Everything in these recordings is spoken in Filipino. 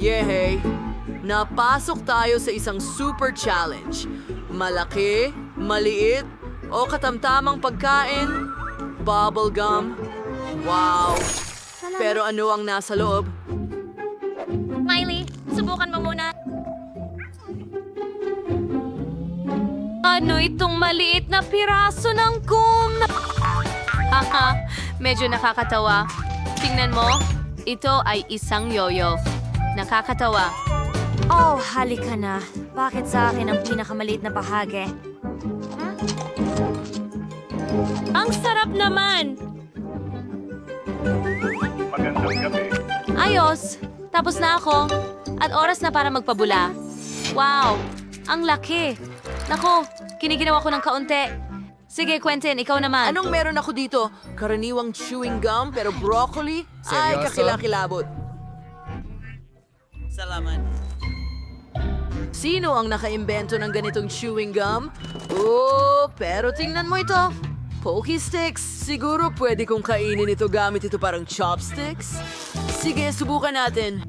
Yehey! Napasok tayo sa isang super challenge. Malaki, maliit, o katamtamang pagkain, bubblegum. Wow! Pero ano ang nasa loob? Miley, subukan mo muna. Ano itong maliit na piraso ng gum? Aha, medyo nakakatawa. Tingnan mo, ito ay isang yoyo. Nakakatawa. Oh, halika na. Bakit sa akin ang pinakamaliit na bahagi? Ang sarap naman! Magandang gabi. Ayos! Tapos na ako. At oras na para magpabula. Wow! Ang laki! Nako, kiniginaw ako ng kaunti. Sige, Quentin, ikaw naman. Anong meron ako dito? Karaniwang chewing gum pero broccoli? Ay, Seryoso? kakilakilabot. Salamat. Sino ang nakaimbento ng ganitong chewing gum? Oh, pero tingnan mo ito. Pokey sticks. Siguro pwede kong kainin ito gamit ito parang chopsticks. Sige, subukan natin.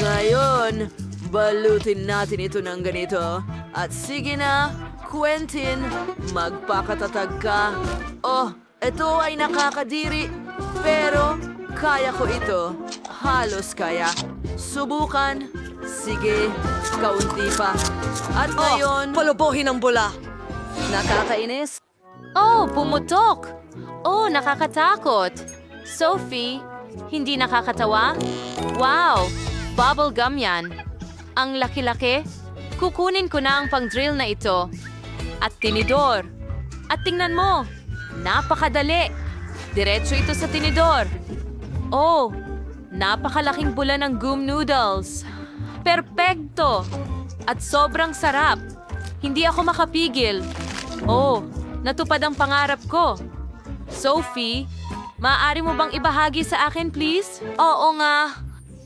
Ngayon, balutin natin ito ng ganito. At sige na, Quentin, magpakatatag ka. Oh, ito ay nakakadiri. Pero, kaya ko ito. Halos kaya. Subukan. Sige, kaunti pa. At ngayon... palubuhin ang bula. Nakakainis? Oh, pumutok! Oh, nakakatakot. Sophie, hindi nakakatawa? Wow! Bubble gum yan. Ang laki-laki. Kukunin ko na ang pang-drill na ito. At tinidor. At tingnan mo, napakadali. Diretso ito sa tinidor. Oh, napakalaking bula ng goom noodles. Perpekto! At sobrang sarap. Hindi ako makapigil. Oh, natupad ang pangarap ko. Sophie, maaari mo bang ibahagi sa akin, please? Oo nga.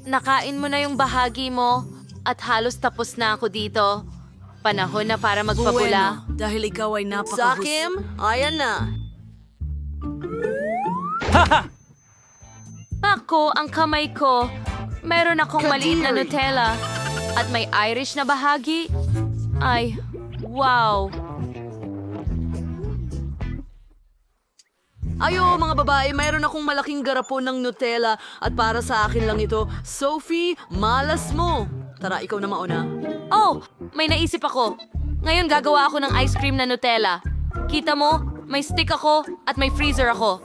Nakain mo na yung bahagi mo at halos tapos na ako dito. Panahon na para magpabula. Bueno, dahil ikaw ay napakahus... Sakim, ayan na. Ako, ang kamay ko. Meron akong maliit na. Nutella. At may Irish na bahagi. Ay, wow. Ayo mga babae, mayroon akong malaking garapon ng Nutella at para sa akin lang ito. Sophie, malas mo. Tara, ikaw na mauna. Oh, may naisip ako. Ngayon gagawa ako ng ice cream na Nutella. Kita mo, may stick ako at may freezer ako.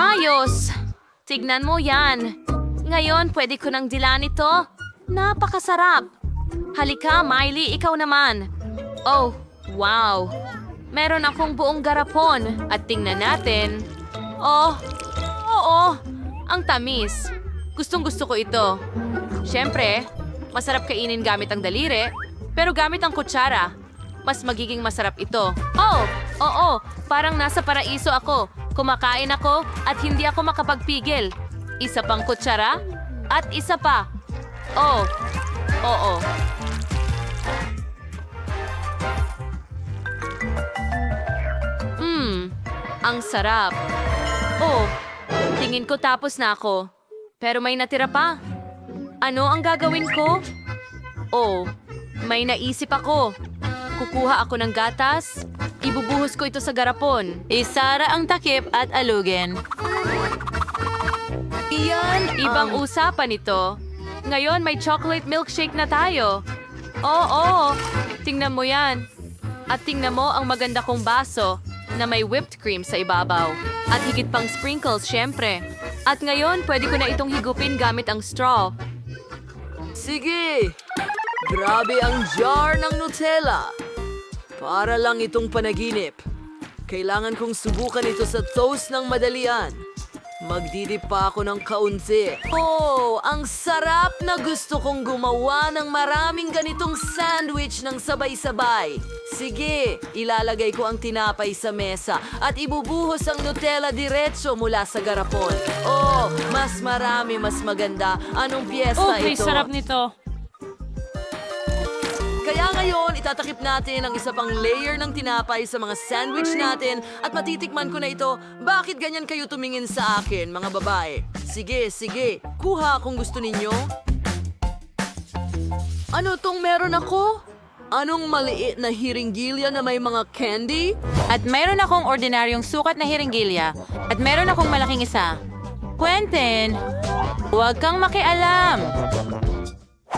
Ayos! Tignan mo yan. Ngayon, pwede ko nang dilan ito. Napakasarap. Halika, Miley, ikaw naman. Oh, wow. Meron akong buong garapon. At tingnan natin. Oh, oo. Ang tamis. Gustong gusto ko ito. Siyempre, masarap kainin gamit ang daliri, pero gamit ang kutsara, mas magiging masarap ito. Oh, oo, parang nasa paraiso ako. Kumakain ako at hindi ako makapagpigil. Isa pang kutsara at isa pa. Oh, oo. Mmm, ang sarap. Oh, tingin ko tapos na ako. Pero may natira pa. Ano ang gagawin ko? Oh, may naisip ako. Kukuha ako ng gatas, ibubuhos ko ito sa garapon. Isara ang takip at alugin. Iyan, ibang usapan ito. Ngayon may chocolate milkshake na tayo. Oo, tingnan mo yan. At tingnan mo ang maganda kong baso na may whipped cream sa ibabaw. At higit pang sprinkles, syempre. At ngayon, pwede ko na itong higupin gamit ang straw. Sige! Grabe ang jar ng Nutella. Para lang itong panaginip. Kailangan kong subukan ito sa toast ng madalian. Magdidip pa ako ng kaunti. Oh, ang sarap na gusto kong gumawa ng maraming ganitong sandwich ng sabay-sabay. Sige, ilalagay ko ang tinapay sa mesa at ibubuhos ang Nutella diretso mula sa garapon. Oh, mas marami, mas maganda. Anong piyesta ito? nito. Kaya ngayon, itatakip natin ang isa pang layer ng tinapay sa mga sandwich natin at matitikman ko na ito. Bakit ganyan kayo tumingin sa akin, mga babae? Sige, sige. Kuha kung gusto ninyo. Ano tong meron ako? Anong maliit na hiringgilya na may mga candy? At meron akong ordinaryong sukat na hiringgilya. At meron akong malaking isa. Quentin, huwag kang makialam.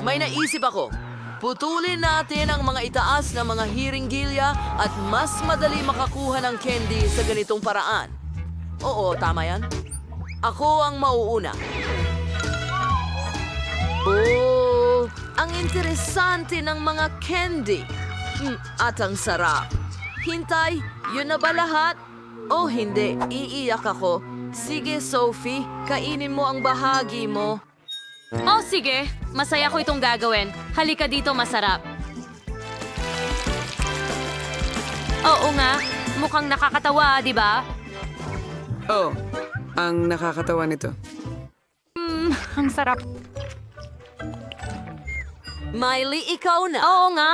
May naisip ako. Putulin natin ang mga itaas na mga hiringgilya at mas madali makakuha ng candy sa ganitong paraan. Oo, tama yan. Ako ang mauuna. Oh, ang interesante ng mga candy. Mm, at ang sarap. Hintay, yun na ba lahat? Oh, hindi. Iiyak ako. Sige, Sophie, kainin mo ang bahagi mo. Oh, sige. Masaya ko itong gagawin. Halika dito, masarap. Oo nga. Mukhang nakakatawa, di ba? Oh, ang nakakatawa nito. Hmm, ang sarap. Miley, ikaw na. Oo nga.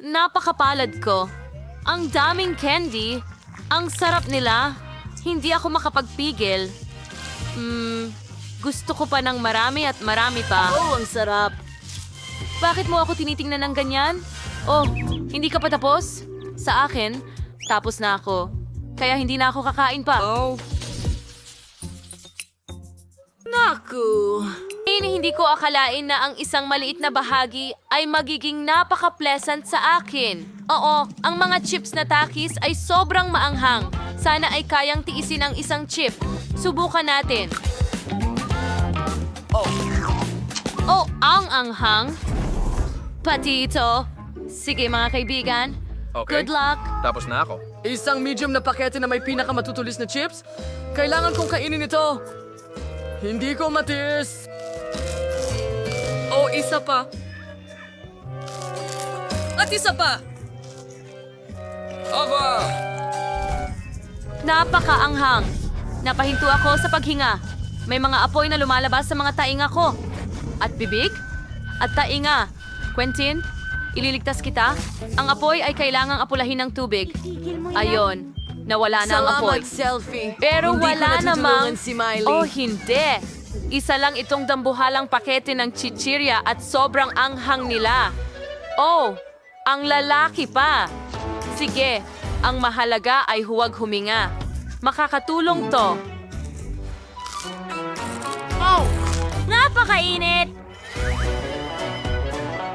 Napakapalad ko. Ang daming candy. Ang sarap nila. Hindi ako makapagpigil. Hmm, gusto ko pa ng marami at marami pa. Oh, ang sarap. Bakit mo ako tinitingnan ng ganyan? Oh, hindi ka pa tapos? Sa akin, tapos na ako. Kaya hindi na ako kakain pa. Oh, Naku. Hindi, hindi ko akalain na ang isang maliit na bahagi ay magiging napaka-pleasant sa akin. Oo, ang mga chips na takis ay sobrang maanghang. Sana ay kayang tiisin ang isang chip. Subukan natin. Oh, ang anghang. Pati ito. Sige mga kaibigan. Okay. Good luck. Tapos na ako. Isang medium na pakete na may pinakamatutulis na chips? Kailangan kong kainin ito. Hindi ko matiis. Oh, isa pa. At isa pa. Aba! Napakaanghang. Napahinto ako sa paghinga. May mga apoy na lumalabas sa mga tainga ko. At bibig? At tainga. Quentin, ililigtas kita. Ang apoy ay kailangang apulahin ng tubig. Ayon, nawala na ang apoy. Salamat, selfie. Pero Hindi wala namang... si Miley. Oh, hindi. Isa lang itong dambuhalang pakete ng chichirya at sobrang anghang nila. Oh, ang lalaki pa. Sige, ang mahalaga ay huwag huminga. Makakatulong to. Napakainit!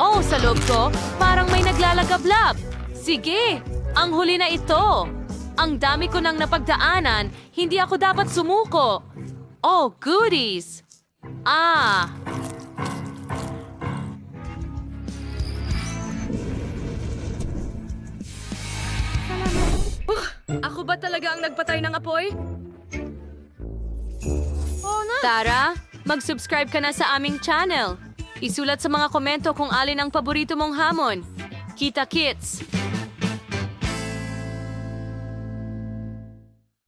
Oh, sa loob ko, parang may naglalagablab. Sige, ang huli na ito. Ang dami ko nang napagdaanan, hindi ako dapat sumuko. Oh, goodies! Ah, Ako ba talaga ang nagpatay ng apoy? Tara, mag-subscribe ka na sa aming channel. Isulat sa mga komento kung alin ang paborito mong hamon. Kita kits!